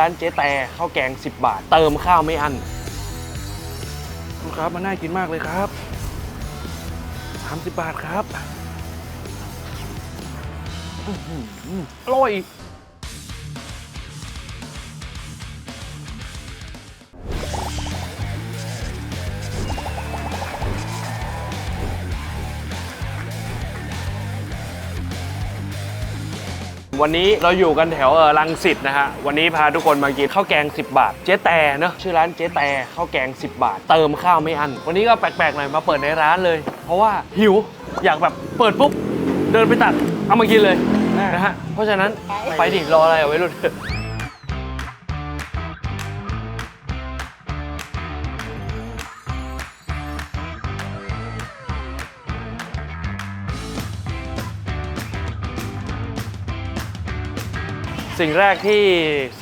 ร้านเจ๊แต่ข้าวแกง 10 บาท เติมข้าวไม่อั้นลูกค้ามันน่ากินมากเลยครับ 30 บาทครับอื้อหืออร่อย วันนี้เราอยู่กันแถวเออรังสิตนะฮะ วันนี้พาทุกคนมากินข้าวแกง 10 บาท เจ๊แต่เนอะชื่อร้านเจ๊แต่ข้าวแกง 10 บาท เติมข้าวไม่อั้นวันนี้ก็แปลกๆหน่อยมาเปิดในร้านเลย เพราะว่าหิวอยากแบบเปิดปุ๊บเดินไปตักเอามากินเลยนะฮะ เพราะฉะนั้นไปดิรออะไรเอาไว้รุ่น สิ่งแรกที่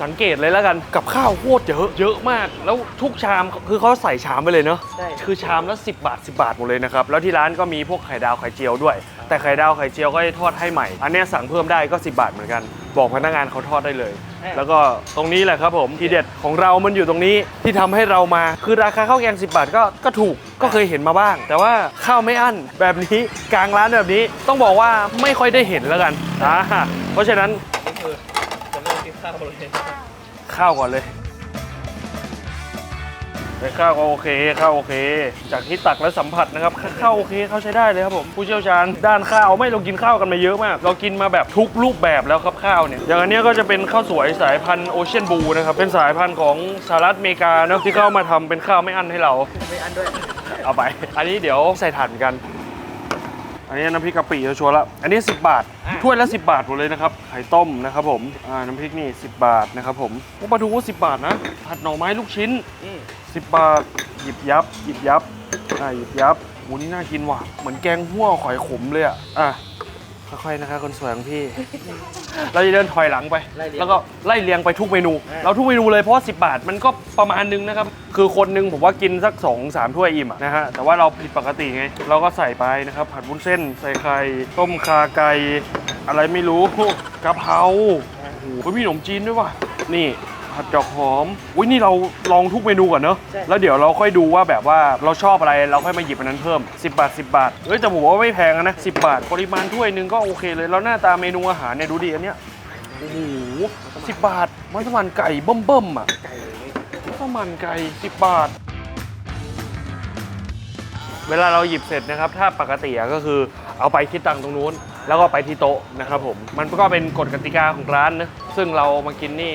สังเกตเลยแล้วกันกับข้าวโคตรเยอะเยอะมาก แล้วทุกชามคือเขาใส่ชามไปเลยเนาะใช่คือชามละ 10 บาท 10 บาทหมดเลยนะครับ แล้วที่ร้านก็มีพวกไข่ดาวไข่เจียวด้วย แต่ไข่ดาวไข่เจียวก็ให้ทอดให้ใหม่ อันเนี้ยสั่งเพิ่มได้ก็ 10 บาทเหมือนกัน บอกพนักงานเขาทอดได้เลย แล้วก็ตรงนี้แหละครับผมทีเด็ดของเรามันอยู่ตรงนี้ที่ทำให้เรามาคือราคาข้าวแกง 10 บาทก็ก็ถูกก็เคยเห็นมาบ้าง แต่ว่าข้าวไม่อั้นแบบนี้กลางร้านแบบนี้ต้องบอกว่าไม่ค่อยได้เห็นแล้วกันอ่าเพราะฉะนั้นนี่คือจะเริ่ม กินข้าวเลยข้าวก่อนเลยแต่ข้าวก็โอเคข้าวโอเค จากที่ตักและสัมผัสนะครับข้าวโอเคข้าวใช้ได้เลยครับผมผู้เชี่ยวชาญด้านข้าวไม่เรากินข้าวกันมาเยอะมาก เรากินมาแบบทุกรูปแบบแล้วครับข้าวเนี่ยอย่างอันเนี้ยก็จะเป็นข้าวสวยสายพันธุ์โอเชียนบูนะครับเป็นสายพันธุ์ของสหรัฐอเมริกาเนอะที่เข้ามาทำเป็นข้าวไม่อั้นให้เราไม่อันด้วยเอาไป อันนี้เดี๋ยวใส่ถ่านเหมือนกัน อันนี้น้ำพริกกะปิชัวร์ละอันนี้ 10 บาทอะถ้วยละ 10 บาทหมดเลยนะครับไข่ต้มนะครับผมอ่าน้ำพริกนี่ 10 บาทนะครับผมโอ้ปลาทูก็10 บาทนะผัดหน่อไม้ลูกชิ้นอืม10 บาท หยิบยับ หยิบยับอ่าหยิบยับโอ้นี่น่ากินว่ะ เหมือนแกงหัวหอยขมเลยอะอะ ค่อยๆนะคะคนสวยของพี่ เราจะเดินถอยหลังไป ไล่เรียง แล้วก็ไล่เรียงไปทุกเมนูอ่าเราทุกเมนูเลยเพราะว่า10 บาทมันก็ประมาณนึงนะครับ คือคนหนึงผมว่ากินสัก 2 3 ถ้วยอิ่มอะนะฮะ แต่ว่าเราผิดปกติไง เราก็ใส่ไปนะครับ ผัดวุ้นเส้น ใส่ไข่ ต้มคาไก่ อะไรไม่รู้กะเพรา โอ้โหเฮ้ยมีขนมจีนด้วยว่ะ นี่ ผัดดอกหอมอุ้ยนี่เราลองทุกเมนูก่อนเนอะใช่ แล้วเดี๋ยวเราค่อยดูว่าแบบว่าเราชอบอะไรเราค่อยมาหยิบอันนั้นเพิ่ม 10 บาท 10 บาทเฮ้ยแต่ผมว่าไม่แพงอะนะ10 บาท ปริมาณถ้วยหนึงก็โอเคเลยแล้วหน้าตาเมนูอาหารเนี่ยดูดิอันเนี้ยโอ้โหสิบบาท มัสมั่นไก่เบิ่มๆอะ ไก่เลยมัสมั่นไก่สิบบาท เวลาเราหยิบเสร็จนะครับ ถ้าปกติอะก็คือเอาไปคิดตังค์ตรงนู้น แล้วก็ไปที่โต๊ะนะครับผมมันก็เป็นกฎกติกาของร้านนะซึ่งเรามากินนี่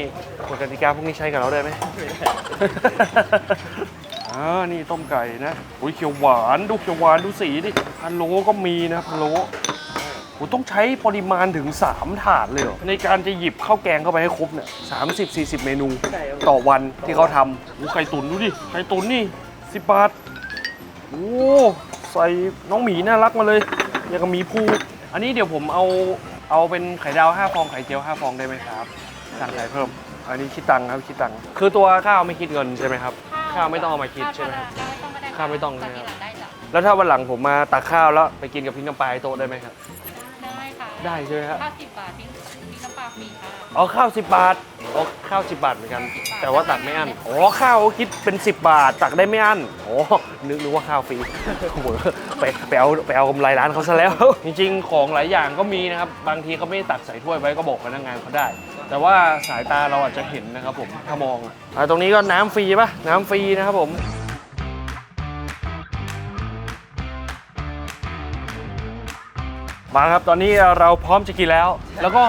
กฎกติกาพวกนี้ใช้กับเราได้ไหมอ่านี่ต้มไก่นะอุ้ยเขียวหวานดูเขียวหวานดูสีดิพันโลก็มีนะพันโลโอ้ต้องใช้ปริมาณถึง 3 ถาดเลยเหรอในการจะหยิบข้าวแกงเข้าไปให้ครบเนี่ยสามสิบสี่สิบเมนูต่อวันที่เขาทำโอ้ไข่ตุ๋นดูดิไข่ตุ๋นนี่สิบบาท โอ้ ใส่น้องหมีน่ารักมาเลยย่างกับหมีภู อันนี้เดี๋ยวผมเอาเอาเป็นไข่ดาว5ฟองไข่เจียว5ฟองได้ไหมครับสั่งไข่เพิ่ม อันนี้คิดตังค์ครับคิดตังค์คือตัวข้าวไม่คิดเงินใช่ไหมครับ ข้าวไม่ต้องเอามาคิดใช่ไหมครับ ข้าวไม่ต้องก็ได้ข้าวไม่ต้องใช่ไหมครับได้จ้ะแล้วถ้าวันหลังผมมาตักข้าวแล้วไปกินกับพริกน้ำปลาให้โต๊ะได้ไหมครับ ได้ค่ะได้ใช่ไหมครับ ข้าวสิบบาทพี่พี่น้ำปลาฟรีค่ะอ๋อข้าว10บาท อ๋อข้าว 10 บาทเหมือนกัน แต่ว่าตักไม่อั้นอ๋อข้าวคิดเป็น 10 บาท ตักได้ไม่อั้นอ๋อนึกนึกว่าข้าวฟรีโอ้โหไปไปเอาไปเอากำไรร้านเขาซะแล้ว จริงๆ ของหลายอย่างก็มีนะครับ บางทีเขาไม่ได้ตักใส่ถ้วยไว้ก็บอกพนักงานเขาได้ แต่ว่าสายตาเราอาจจะเห็นนะครับผมถ้ามองอะอะตรงนี้ก็น้ำฟรีปะน้ำฟรีนะครับผมมาครับตอนนี้เราพร้อมจะกินแล้ว แล้วก็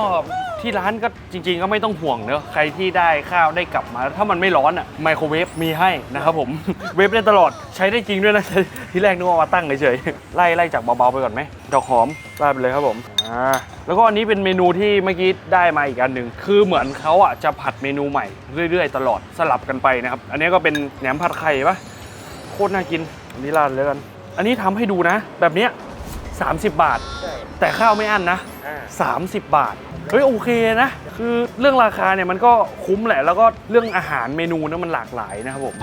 ที่ร้านก็จริง ๆ ก็ไม่ต้องห่วงเนอะใครที่ได้ข้าวได้กลับมา ถ้ามันไม่ร้อนอะไมโครเวฟมีให้นะครับผม เวฟได้ตลอดใช้ได้จริงด้วยนะที่แรกนึกว่ามาตั้งเฉยๆไล่ไล่จากเบาๆไปก่อนไหมดอกหอมไล่ไปเลยครับผมอ่าแล้วก็อันนี้เป็นเมนูที่เมื่อกี้ได้มาอีกอันหนึ่งคือเหมือนเขาอะจะผัดเมนูใหม่เรื่อยๆ ตลอดสลับกันไปนะครับอันนี้ก็เป็นแหนมผัดไข่ปะโคตรน่ากินอันนี้ราดเลยกัน อันนี้ทำให้ดูนะ แบบเนี้ย 30 บาท ใช่แต่ข้าวไม่อั้นนะ อ่า 30 บาท เฮ้ยโอเคนะ คือเรื่องราคาเนี่ยมันก็คุ้มแหละ แล้วก็เรื่องอาหารเมนูนะมันหลากหลายนะครับผม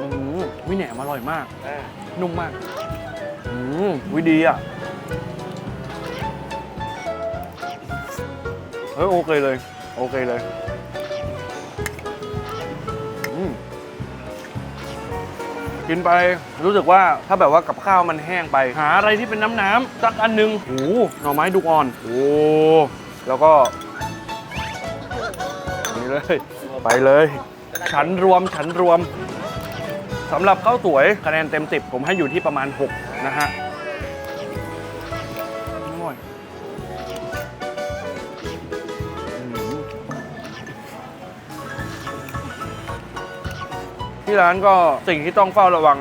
อืมวิแหนมอร่อยมาก อ่านุ่มมาก อืมวิดีอะ เฮ้ยโอเคเลย โอเคเลย กินไปรู้สึกว่าถ้าแบบว่ากับข้าวมันแห้งไป หาอะไรที่เป็นน้ำน้ำสักอันหนึงโอ้โหหน่อไม้ดุกอ่อน โอ้แล้วก็นี่เลย ไปเลย ฉันรวมฉันรวมสำหรับข้าวสวยคะแนนเต็ม 10 ผมให้อยู่ที่ประมาณ 6 นะฮะ ที่ร้านก็สิ่งที่ต้องเฝ้าระวัง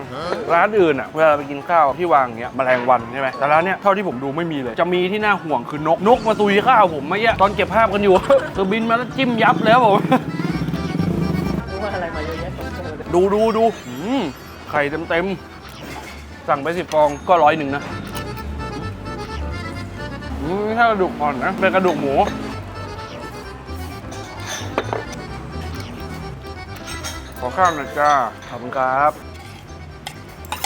ร้านอื่นอะเวลาไปกินข้าวที่วางอย่างเงี้ยแมลงวันใช่ไหมแต่ร้านเนี้ยเท่าที่ผมดูไม่มีเลย จะมีที่น่าห่วงคือนกนกมาตุยข้าวผมเมื่อกี้ตอนเก็บภาพกันอยู่ คือบินมาแล้วจิ้มยับแล้วผมว่าอะไรมาเยอะแยะดูดูดูอืมไข่เต็มเต็มสั่งไปสิบฟองก็ร้อยหนึ่งนะอืมไม่ใช่กระดูกอ่อนนะเป็นกระดูกหมู ขอข้าวหน่อยจ้าขอบคุณครับ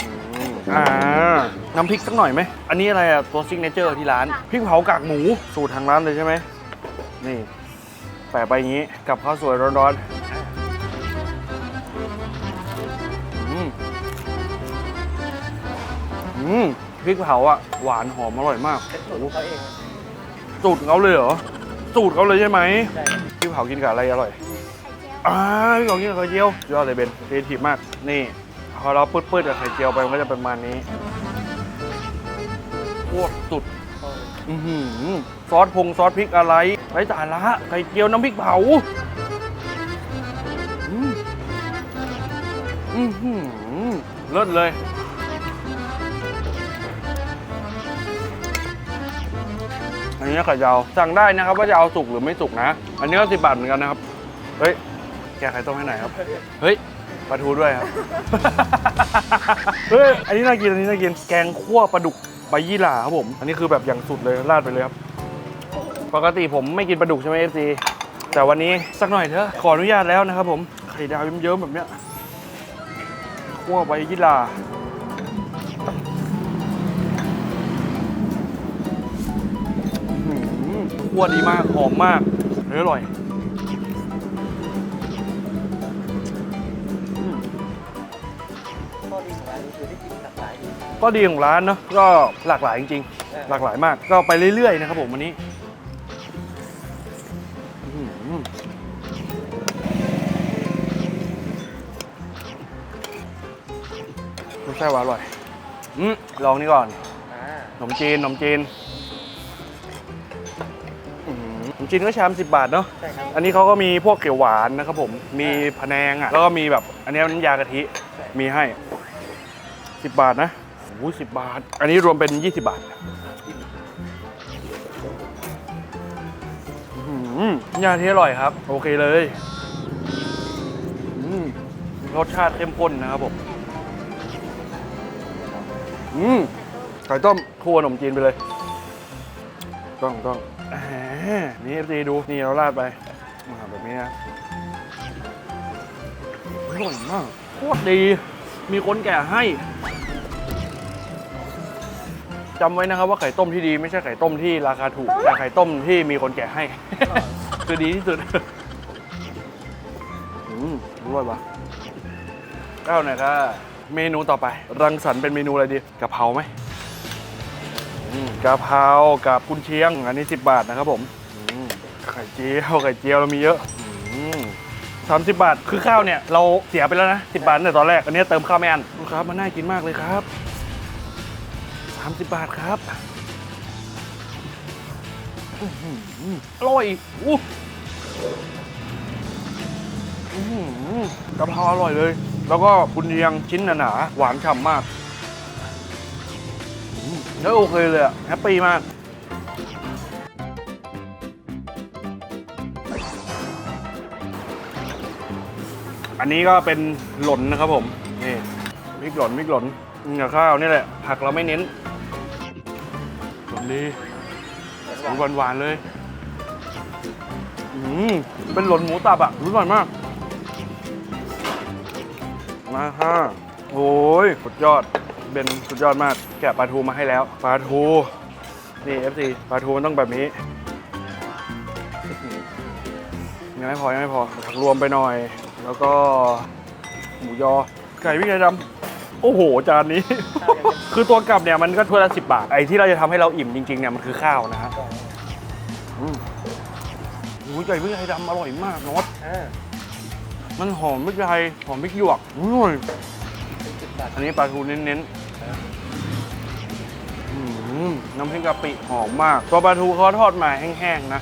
อืมอ่าน้ำพริกสักหน่อยไหม อันนี้อะไรอะ ตัวซิกเนเจอร์ที่ร้าน พริกเผากากหมู สูตรทางร้านเลยใช่ไหม นี่ แปะไปอย่างนี้ กับข้าวสวยร้อนๆ อืมอืมพริกเผาอะ หวานหอมอร่อยมากเป็นสูตรของเขาเอง สูตรเขาเลยเหรอ สูตรเขาเลยใช่ไหมใช่พริกเผากินกับอะไรอร่อย อ่าพริกเผากินกับไข่เจียวยอดเลยเบนเททีฟมาก นี่ พอเราปืดๆกับไข่เจียวไปมันก็จะเป็นประมาณนี้โคตรสุดอือหือซอสพงซอสพริกอะไรไร้สาระไข่เจียวน้ำพริกเผาอืมอือหือเลิศเลยอันนี้ไข่เจียวสั่งได้นะครับ ว่าจะเอาสุกหรือไม่สุกนะ อันนี้ก็สิบบาทเหมือนกันนะครับ เฮ้ย กไข่ต้มให้หน่อยครับเฮ้ย ปลาทูด้วยครับ เฮ้ย อันนี้น่ากิน อันนี้น่ากิน แกงคั่วปลาดุกใบยี่หร่าครับผม อันนี้คือแบบอย่างสุดเลยราดไปเลยครับ ปกติผมไม่กินปลาดุกใช่ไหมเอฟซีแต่วันนี้สักหน่อยเถอะ ขออนุญาตแล้วนะครับผม ไข่ดาวเยิ้มๆแบบเนี้ยคั่วใบยี่หร่าอื้อหือคั่วดีมาก หอมมากเฮ้ยอร่อยายดีก็ดีของร้านเนาะก็หลากหลายจริงใช่ๆหลากหลายมาก ก็ไปเรื่อยๆนะครับผมวันนี้อื้อหือรสชาติหวานอร่อยอืมลองนี่ก่อนอ่าขนมจีนขนมจีนอื้อหือขนมจีนก็ชามสิบบาทเนาะใช่ครับอันนี้เขาก็มีพวกเขียวหวานนะครับผม มีพะแนงอะ แล้วก็มีแบบ อันนี้น้ำยากะทิ มีให้ 10 บาทนะโอ้สิบบาท อันนี้รวมเป็น 20 บาทอื้อหือยาที่อร่อยครับ โอเคเลยอืมรสชาติเข้มข้นนะครับผมอืมไข่ต้มคั่วขนมจีนไปเลย ต้องต้องนี่เอฟซีดู นี่เราราดไปมาแบบนี้นะอร่อยมากโคตรดี มีคนแก่ให้ จำไว้นะครับว่าไข่ต้มที่ดีไม่ใช่ไข่ต้มที่ราคาถูก แต่ไข่ต้มที่มีคนแก่ให้ คือดีที่สุด อืมอร่อยปะเก้าหน่อยค่ะเมนูต่อไป รังสรรค์เป็นเมนูอะไรดีกะเพราไหมอืมกะเพรากับกุนเชียง อันนี้ 10 บาทนะครับผมอืมไข่เจียวไข่เจียวเรามีเยอะสามสิบบาท คือข้าวเนี่ย เราเสียไปแล้วนะสิบาทตั้งแต่ตอนแรก อันนี้เติมข้าวไม่อันลูกค้ามันน่ากินมากเลยครับ สามสิบบาทครับอื้อหืออร่อยอู้อื้อหือกะเพราอร่อยเลย แล้วก็กุนเชียงชิ้นหนาๆหวานฉ่ำมากแล้วโอเคเลยอะแฮปปี้มาก อันนี้ก็เป็นหล่นนะครับผม นี่พริกหล่นพริกหล่นกับข้าวนี่แหละ ผักเราไม่เน้น ดีหวานหวานๆเลย อืม เป็นหล่นหมูตับอะรู้อร่อยมาก มาฮะโอ้ยสุดยอดเบนสุดยอดมาก แกะปลาทูมาให้แล้ว ปลาทู นี่ FC ปลาทูมันต้องแบบนี้ยังไม่พอยังไม่พอผักรวมไปหน่อย แล้วก็หมูยอ ไก่พริกไทยดำ โอ้โห จานนี้ คือตัวกลับเนี่ยมันก็ถ้วยละสิบบาท ไอ้ที่เราจะทำให้เราอิ่มจริงๆเนี่ยมันคือข้าวนะฮะอืมโอ้ยไก่พริกไทยดำอร่อยมากนอตอ่ามันหอมพริกไทยหอมพริกหยวกอร่อยเป็นสิบบาทอันนี้ปลาทูเน้นๆอืมน้ำพริกกะปิหอมมากตัวปลาทูเขาทอดมาแห้งๆนะ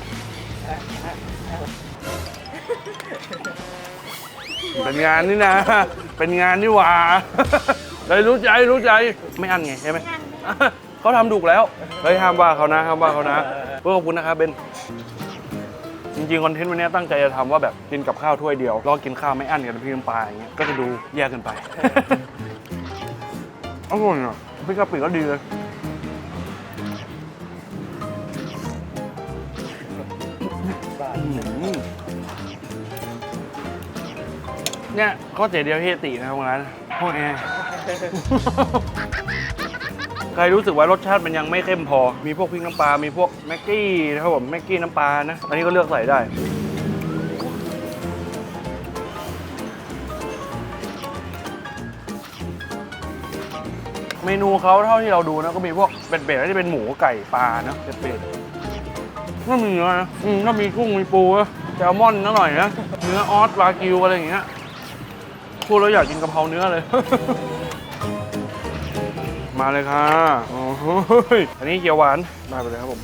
เป็นงานนี่นะ เป็นงานนี่หว่า เลยรู้ใจรู้ใจไม่อันไงใช่ไหมเขาทำถูกแล้วเฮ้ยห้ามว่าเขานะห้ามว่าเขานะเพื่อขอบคุณนะครับเบนจริงๆคอนเทนต์วันนี้ตั้งใจจะทำว่าแบบกินกับข้าวถ้วยเดียวแล้วก็กินข้าวไม่อั้นกับน้ำพริกน้ำปลาอย่างเงี้ยก็จะดูแยกกันไปอร่อยอะพริกกะปิก็ดีเลย เนี่ยข้อเสียเดียวที่ตินะครับตรงนั้นห้องแอร์ ใครรู้สึกว่ารสชาติมันยังไม่เข้มพอ มีพวกพริกน้ำปลา มีพวกแม็กกี้นะครับผมแม็กกี้น้ำปลานะ อันนี้ก็เลือกใส่ได้ เมนูเขาเท่าที่เราดูนะ ก็มีพวกเป็ดๆที่เป็นหมูไก่ปลานะเป็ดๆก็มีเนื้อนะอืมถ้ามีกุ้งมีปูนะแซลมอนนิดหน่อยนะเนื้อออสวากิวอะไรอย่างเงี้ย พูดแล้วอยากกินกะเพราเนื้อเลย มาเลยค่ะโอ้โหยอันนี้เกี๊ยวหวานได้ไปเลยครับผม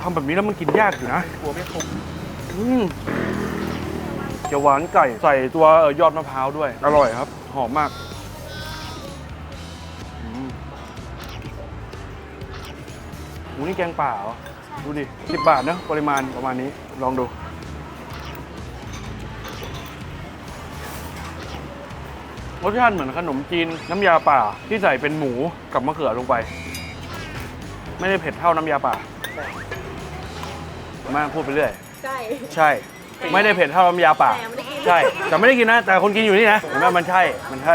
ทำแบบนี้แล้วมันกินยากอยู่นะหัวไม่คมอืมเกี๊ยวหวานไก่ใส่ตัวเอ่อยอดมะพร้าวด้วย อร่อยครับ หอมมากอืมหมูนี่แกงป่าเหรอ ดูดิสิบบาทเนอะปริมาณประมาณนี้ ลองดู รสชาติเหมือนขนมจีนน้ำยาป่าที่ใส่เป็นหมูกับมะเขือลงไป ไม่ได้เผ็ดเท่าน้ำยาป่ามาพูดไปเรื่อย ใช่ ใช่ ไม่ได้เผ็ดเท่าน้ำยาป่าแต่ไม่ได้กินใช่ แต่ไม่ได้กินนะ แต่คนกินอยู่นี่นะเห็นไหมมันใช่ มันใช่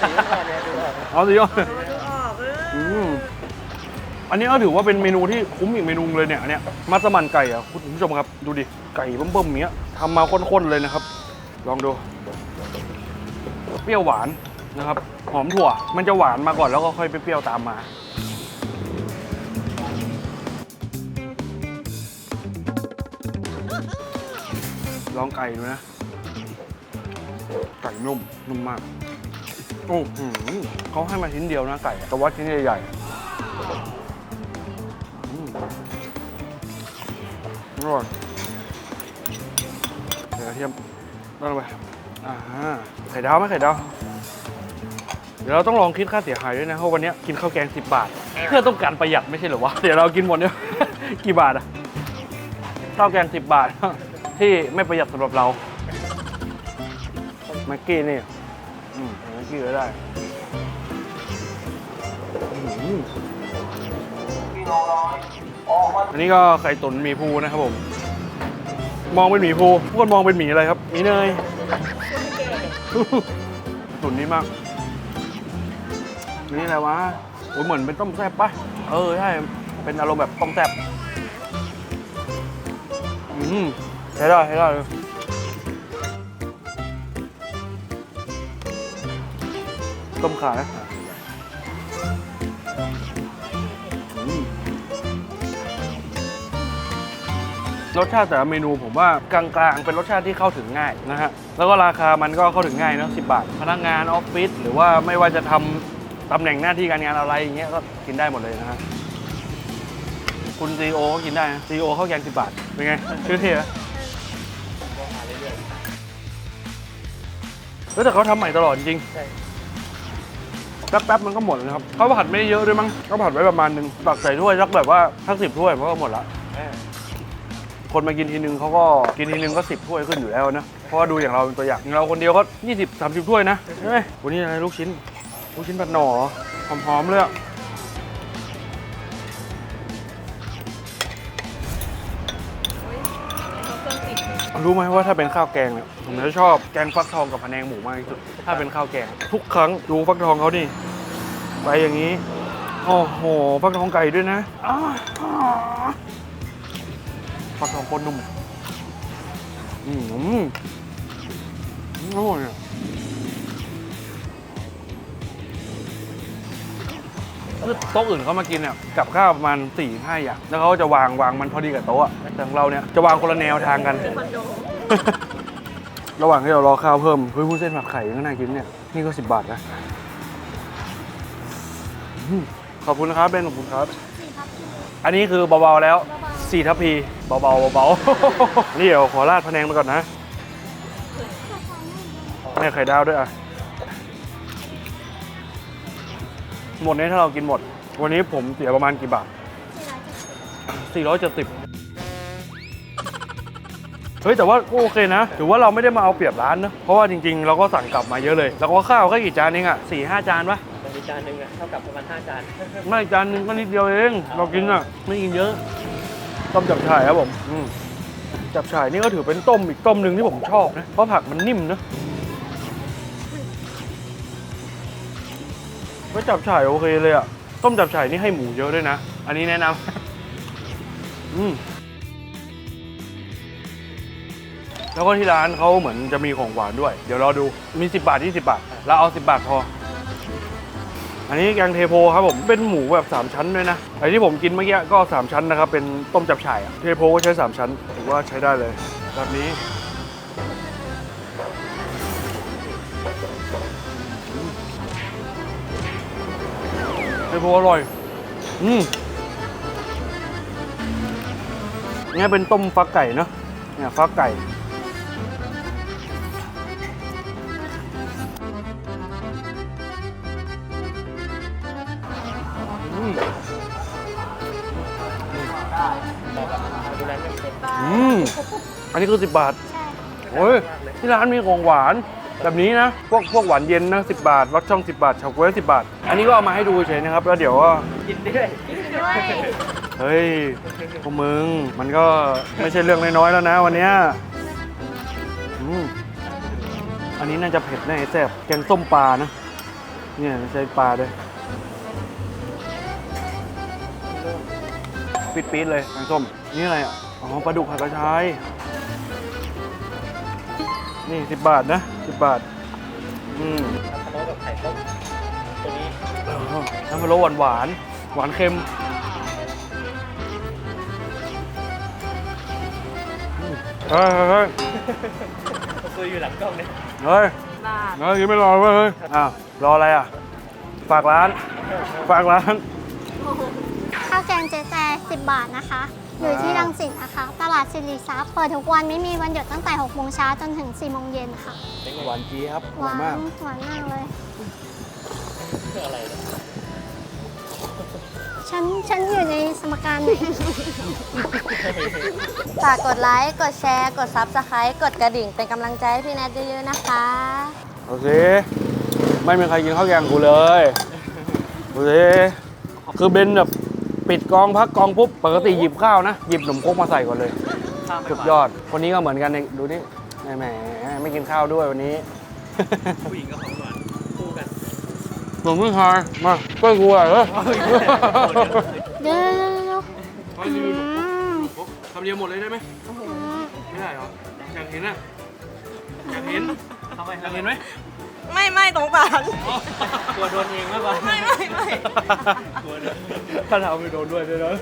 สีมันอ่อนเนี่ยดูออกเอาสิโยเอามาดูออกเอออืมอันนี้ก็ถือว่าเป็นเมนูที่คุ้มอีกเมนูเลยเนี่ยอันเนี้ยมัสมั่นไก่อะคุณผู้ชมครับ ดูดิ ไก่เบิ่มๆอย่างเงี้ยทำมาข้นๆเลยนะครับ ลองดูเป รี้ยวหวานนะครับ หอมถั่ว มันจะหวานมาก่อนแล้วก็ค่อยเปรี้ยวตามมา ลองไก่ดูนะ ไก่นุ่ม นุ่มมาก โอ้โหเขาให้มาชิ้นเดียวนะไก่แต่ว่าชิ้นใหญ่ๆอร่อยใส่กระเทียมนั่นลงไป อ่าไข่ดาวไหมไข่ดาว เดี๋ยวเราต้องลองคิดค่าเสียหายด้วยนะเพราะวันนี้กินข้าวแกง 10 บาท เพื่อต้องการประหยัดไม่ใช่เหรอวะ เดี๋ยวเรากินหมดเนี่ย กี่บาทอะข้าวแกง 10 บาท ที่ไม่ประหยัดสำหรับเราแม็กกี้นี่อืมแม็กกี้ก็ได้อันนี้ก็ไข่ตุ๋นหมีภูนะครับผม มองเป็นหมีภูพวกคนมองเป็นหมีอะไรครับหมีเนย ตุ๋นนี้มาก นี่อะไรวะโอ้ยเหมือนเป็นต้มแซ่บปะเออใช่ เป็นอารมณ์แบบต้มแซ่บอืมใช้ได้ใช้ได้เลยต้มขานะ รสชาติแต่ละเมนูผมว่ากลางๆ เป็นรสชาติที่เข้าถึงง่ายนะฮะ แล้วก็ราคามันก็เข้าถึงง่ายเนอะสิบาท พนักงานออฟฟิศหรือว่าไม่ว่าจะทำตำแหน่งหน้าที่การงานอะไรอย่างเงี้ยก็กินได้หมดเลยนะฮะ คุณซีโอก็กินได้นะซีโอข้าวแกงสิบบาท เป็นไง ชื่อเท่ไหมก็หาเรื่อยเฮ้ยแต่เขาทำใหม่ตลอดจริงใช่แป๊บๆมันก็หมดเลยครับเขาผัดไม่เยอะด้วยมั้งเขาผัดไว้ประมาณหนึงตักใส่ถ้วยสักแบบว่าสักสิบถ้วยมันก็หมดละ คนมากินทีนึงเขาก็กินทีนึงก็สิบถ้วยขึ้นอยู่แล้วนะ เพราะว่าดูอย่างเราเป็นตัวอย่างอย่างเราคนเดียวก็ยี่สิบสามสิบถ้วยนะใช่ไหมวันนี้อะไรลูกชิ้น ลูกชิ้นผัดหน่อเหรอหอมๆเลยอะรู้ไหมว่าถ้าเป็นข้าวแกงเนี่ยผมจะชอบแกงฟักทองกับพะแนงหมูมากที่สุดถ้าเป็นข้าวแกง ทุกครั้งดูฟักทองเขานี่ไปอย่างนี้ โอ้โหฟักทองไก่ด้วยนะ อ้าวฟักทองโคตรนุ่มอืมอืมอร่อยอะคือโต๊ะอื่นเขามากินเนี่ยกับข้าวประมาณ4ี่ห้าอย่าง แล้วเขาก็จะวางวางมันพอดีกับโต๊ะอะแต่ของเราเนี่ยจะวางคนละแนวทางกัน ระหว่างที่เรารอข้าวเพิ่มเฮ้ยผู้เส้นผัดไข่ก็น่ากินเนี่ย นี่ก็สิบบาทนะอืมขอบคุณนะครับเบนขอบคุณครับ อันนี้คือเบาๆแล้ว สี่ทัพพีเบาๆเบาๆ นี่เดี๋ยวขอราดพะแนงไปก่อนนะเนี่ยไข่ดาวด้วยอะ หมดนี้ถ้าเรากินหมด วันนี้ผมเสียประมาณกี่บาท 470 เฮ้ยแต่ว่าก็โอเคนะ ถือว่าเราไม่ได้มาเอาเปรียบร้านนะ เพราะว่าจริงๆ เราก็สั่งกลับมาเยอะเลย แล้วก็ข้าวแค่กี่จานเองอะสี่ห้าจานปะมันมีจานหนึ่งอะเท่ากับประมาณห้าจาน ไม่จานหนึงก็นิดเดียวเอง เรากินอะ ไม่กินเยอะ ต้มจับฉ่ายครับผมอืมจับฉ่ายนี่ก็ถือเป็นต้มอีกต้มหนึ่งที่ผมชอบนะ เพราะผักมันนิ่มนะก็จับฉ่ายโอเคเลยอะต้มจับฉ่ายนี่ให้หมูเยอะด้วยนะ อันนี้แนะนำอืมแล้วก็ที่ร้านเขาเหมือนจะมีของหวานด้วย เดี๋ยวรอดูมี 10 บาท 20 บาท เราเอา 10 บาทพอ อันนี้แกงเทโพครับผมเป็นหมูแบบ 3 ชั้นด้วยนะไอที่ผมกินเมื่อกี้ก็ 3 ชั้นนะครับ เป็นต้มจับฉ่ายอะเทโพก็ใช้ 3 ชั้นถือว่าใช้ได้เลยแบบนี้เทโพอร่อย อืมเนี่ยเป็นต้มฟักไก่เนาะเนี่ยฟักไก่ อันนี้คือสิบบาทโอ้ยที่ร้านมีของหวาน แบบนี้นะ พวกพวกหวานเย็นนะสิบาทวัดช่องสิบาทเฉาก๊วยสิบาท อันนี้ก็เอามาให้ดูเฉยนะครับ แล้วเดี๋ยวก็กินด้วยเฮ้ยพวกมึงมันก็ไม่ใช่เรื่องน้อยๆแล้วนะวันเนี้ยอืมอันนี้น่าจะเผ็ดแน่แซ่บแกงส้มปลานะ เนี่ยใช้ปลาด้วยปี๊ดๆเลยแกงส้มนี่อะไรอะอ๋อปลาดุกผัดกระชาย นี่สิบบาทนะสิบบาท อืมทะเลาะกับไข่ต้มตัวนี้น้ำพะโล้หวานหวานๆหวานเค็มอืมเฮ้ยเฮ้ยคุยอยู่หลังกล้องเนี่ยเฮ้ยเฮ้ยยังไม่รอเว้ยเฮ้ยอ้าวรออะไรอะ ฝากร้าน ฝากร้านข้าวแกงเจ๊แจ10บาทนะคะ อยู่ที่รังสิตนะคะ ตลาดสิริทรัพย์เปิดทุกวันไม่มีวันหยุดตั้งแต่6โมงเช้าจนถึง4โมงเย็นค่ะหวานจี๊ครับหวานหวานมากเลยเพื่ออะไรเนี่ยฉันฉันอยู่ในสมการไหนฝากกดไลค์ กดแชร์ กด Subscribe กดกระดิ่ง เป็นกำลังใจให้พี่แนทเยอะๆนะคะ โอเค ไม่มีใครกินข้าวแกงกูเลย โอเค คือเบนแบบ ปิดกองพักกองปุ๊บปกติหยิบข้าวนะ หยิบขนมครกมาใส่ก่อนเลยข้ามไปสุดยอด คนนี้ก็เหมือนกันเนี่ยดูนี่แหมแหมไม่กินข้าวด้วยวันนี้ผู้หญิงกับของหวานคู่กันหนุ่มผู้ชายมาช่วยกูหน่อยเฮ้ยเดี๋ยวเดี๋ยวเดี๋ยวอืมคำเดียวหมดเลยได้ไหมไม่ได้เหรออยากเห็นอะอยากเห็นเข้าไปอยากเห็นไหม ไม่ไม่ตรงปากกลัวโดนเองมากกว่าไม่ไม่ไม่ กลัวโดน ถ้าเราไม่โดนด้วยด้วยนะ